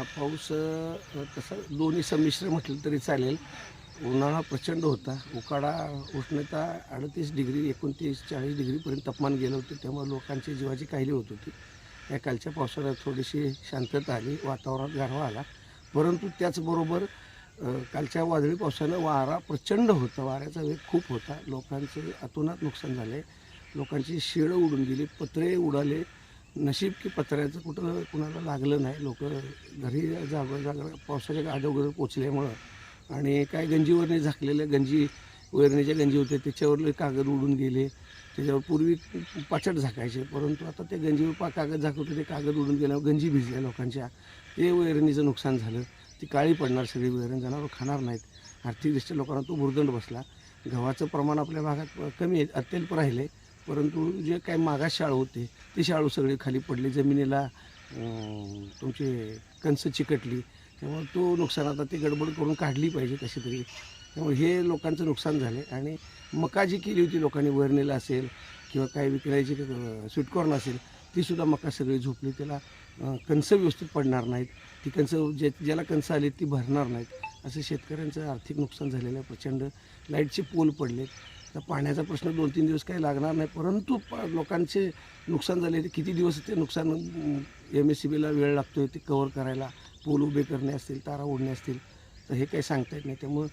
हा पाऊस तसं दोन्ही संमिश्र म्हटलं तरी चालेल. उन्हाळा प्रचंड होता. उकाडा उष्णता अडतीस डिग्री एकोणतीस चाळीस डिग्रीपर्यंत तापमान गेलं होतं. त्यामुळे लोकांची जीवाची काहिली होत होती. या कालच्या पावसाळ्यात थोडीशी शांतता आली वातावरणात गारवा आला. परंतु त्याचबरोबर कालच्या वादळी पावसानं वारा प्रचंड होता. वाऱ्याचा वेग खूप होता. लोकांचे अतोनात नुकसान झाले. लोकांची शेळं उडून गेली पत्रे उडाले. नशीब की पत्र्याचं कुठं कुणाला लागलं नाही. लोक घरी जाग जाग पावसाच्या अगोदर पोचल्यामुळं आणि काय गंजीवरने झाकलेल्या गंजी वैरणीच्या गंजी होते त्याच्यावरले कागद उडून गेले. त्याच्यावर पूर्वी पाचट झाकायचे परंतु आता ते गंजीवर पा कागद झाकत होते ते कागद उडून गेल्यावर गंजी भिजल्या लोकांच्या. ते वैरणीचं नुकसान झालं. ती काळी पडणार सगळी वैरण जनावर खाणार नाहीत. आर्थिकदृष्ट्या लोकांना तो भुर्दंड बसला. गव्हाचं प्रमाण आपल्या भागात कमी आहे अत्यल्प राहिले. परंतु जे काही मागास शाळू होते ते शाळू सगळे खाली पडले जमिनीला तुमचे तुमची कणसं चिकटली. त्यामुळे तो नुकसान आता ती गडबड करून काढली पाहिजे कशी तरी त्यामुळे हे लोकांचं नुकसान झाले आणि मका जी केली होती लोकांनी वरणीला असेल किंवा काही विकण्याची स्वीटकॉर्न असेल तीसुद्धा मका सगळी झोपली. त्याला कणसं व्यवस्थित पडणार नाहीत. ती कणसं जे ज्याला कणसं आली ती भरणार नाहीत. असं शेतकऱ्यांचं आर्थिक नुकसान झालेलं आहे. प्रचंड लाईटचे पोल पडलेत. तर पाण्याचा प्रश्न दोन तीन दिवस काही लागणार नाही. परंतु प- लोकांचे नुकसान झाले ते किती दिवस ते नुकसान एम एस सी बीला वेळ लागतो ते कवर करायला. पूल उभे करणे असतील तारा ओढणे असतील तर हे काही सांगता येत नाही. त्यामुळं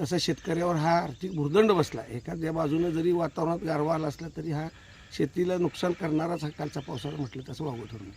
तसा शेतकऱ्यावर हा आर्थिक भुर्दंड बसला. एखाद्या बाजूनं जरी वातावरणात गारवा आला असला तरी हा शेतीला नुकसान करणाराच हा कालचा पावसाळा म्हटलं तसं वागवत ठरून